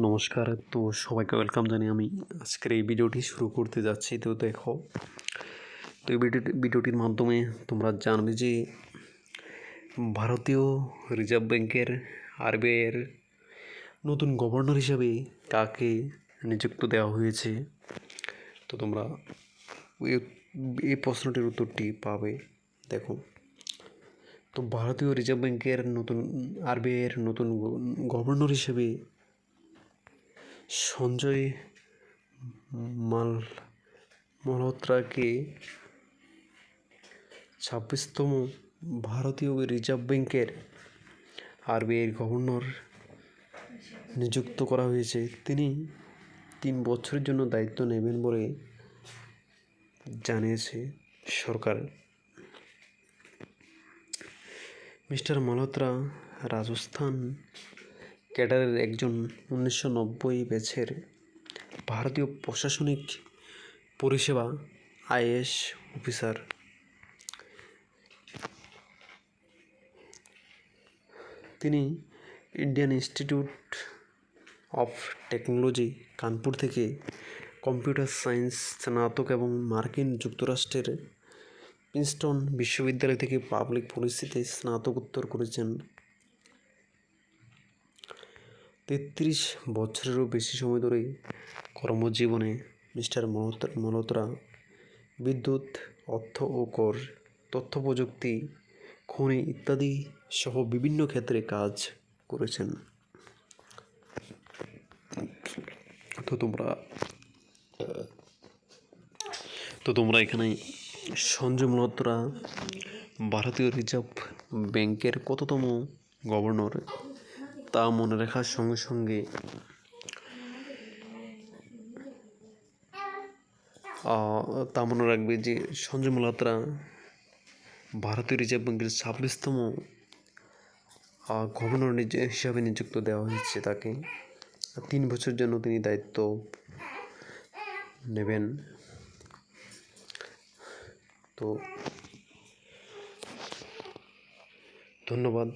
নমস্কার। তো সবাইকে ওয়েলকাম জানি আমি আজকের এই ভিডিওটি শুরু করতে যাচ্ছি। তো দেখো, তো এই ভিডিওটি ভিডিওটির মাধ্যমে তোমরা জানবে যে ভারতীয় রিজার্ভ ব্যাংকের আরবিআইয়ের নতুন গভর্নর হিসাবে কাকে নিযুক্ত দেওয়া হয়েছে? তো তোমরা এই- প্রশ্নটির উত্তরটি পাবে। দেখো, তো ভারতীয় রিজার্ভ ব্যাংকের নতুন আরবিআইয়ের নতুন গভর্নর হিসেবে সঞ্জয় মাল মালহোত্রাকে ছাব্বিশতম ভারতীয় রিজার্ভ ব্যাংকের আরবিআইয়ের গভর্নর নিযুক্ত করা হয়েছে। তিনি তিন বছরের জন্য দায়িত্ব নেবেন বলে জানিয়েছে সরকার। মিস্টার মালহোত্রা রাজস্থান ক্যাডারের একজন উনিশশো নব্বই ব্যাচের ভারতীয় প্রশাসনিক পরিষেবা আইএস অফিসার। তিনি Indian Institute of Technology Kanpur থেকে কম্পিউটার সায়েন্স, স্নাতক এবং মার্কিন যুক্তরাষ্ট্রের প্রিন্সটন বিশ্ববিদ্যালয় থেকে পাবলিক পলিসিতে স্নাতকোত্তর করেছেন। তেত্রিশ বছরেরও বেশি সময় ধরে কর্মজীবনে মিস্টার মলহোত্রা বিদ্যুৎ, অর্থ ও কর, তথ্য প্রযুক্তি, খনি ইত্যাদি সহ বিভিন্ন ক্ষেত্রে কাজ করেছেন। তো তোমরা তো তোমরা এখানে সঞ্জয় মালহোত্রা, ভারতীয় রিজার্ভ ব্যাংকের কততম গভর্নর? তা মনে রাখার সঙ্গে সঙ্গে তা মনে রাখবে যে সঞ্জয় মালহোত্রা ভারতীয় রিজার্ভ ব্যাংকের ছাব্বিশতম গভর্নর হিসাবে নিযুক্ত দেওয়া হয়েছে তাকে। তিন বছর জন্য তিনি দায়িত্ব নেবেন। তো ধন্যবাদ।